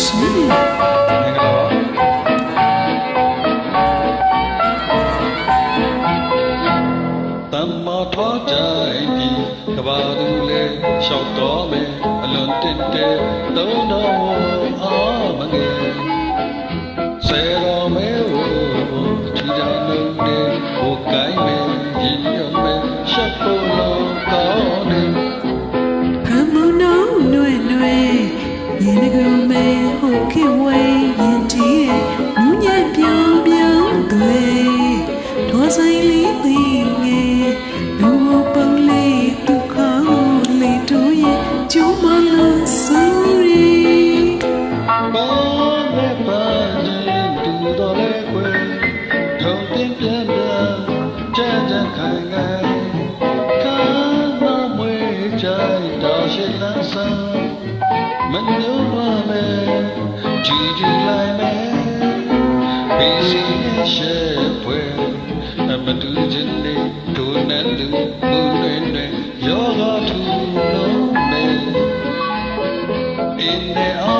ရှင်မင်္ဂလာပါတမ္မာထွားကြိုင်ပြီးကဘာလူလေလျှောက်တော်မယ်အလွန်တစ်တဲ့သုံးတော်အာမငယ်ဆယ်တော်မဲဝ ကြိုက်တော်ရှိလန်းဆန်းမညို့ပါမဲ့ကြည်ကြည်လိုက်မဲ့ဘီစီရှေဖွယ်အမတူခြင်းလေးဒုနဲ့လူမူနေနေယောဂထူလုံးမဲ့ in the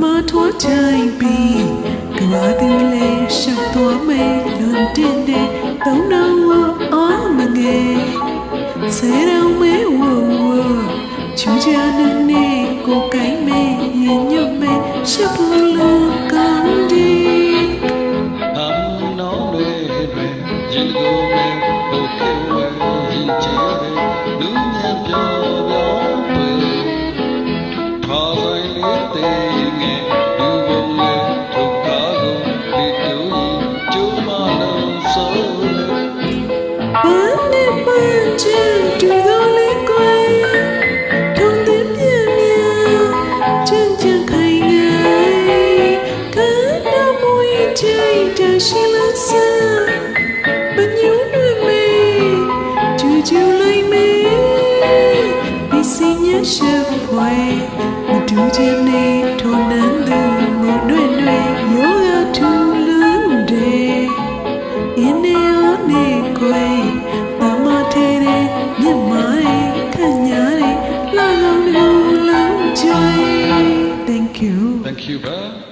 မထွားချိုင်ပြီးကဘာတူလေးရှောက်သွားမယ်လွန်တင်တဲ့သုံးတော်အာမငယ်ဆယ်တော်မဲဝဝချူချာနေနေကိုကိုင်းမဲရင်ညွတ်မဲရှက်ဖို့လိုကော ရှုဝဲမတူးခြင်းနေထုံနန်းလူငုံတွင်တွင်ရိုးရထူလူဒေအင်းနေဦးနေကိုယ်မမထေတဲ့မြင့်မိုင်းခညာတဲ့လာလုံးလူလုံးကြွယ် Thank you Thank you ba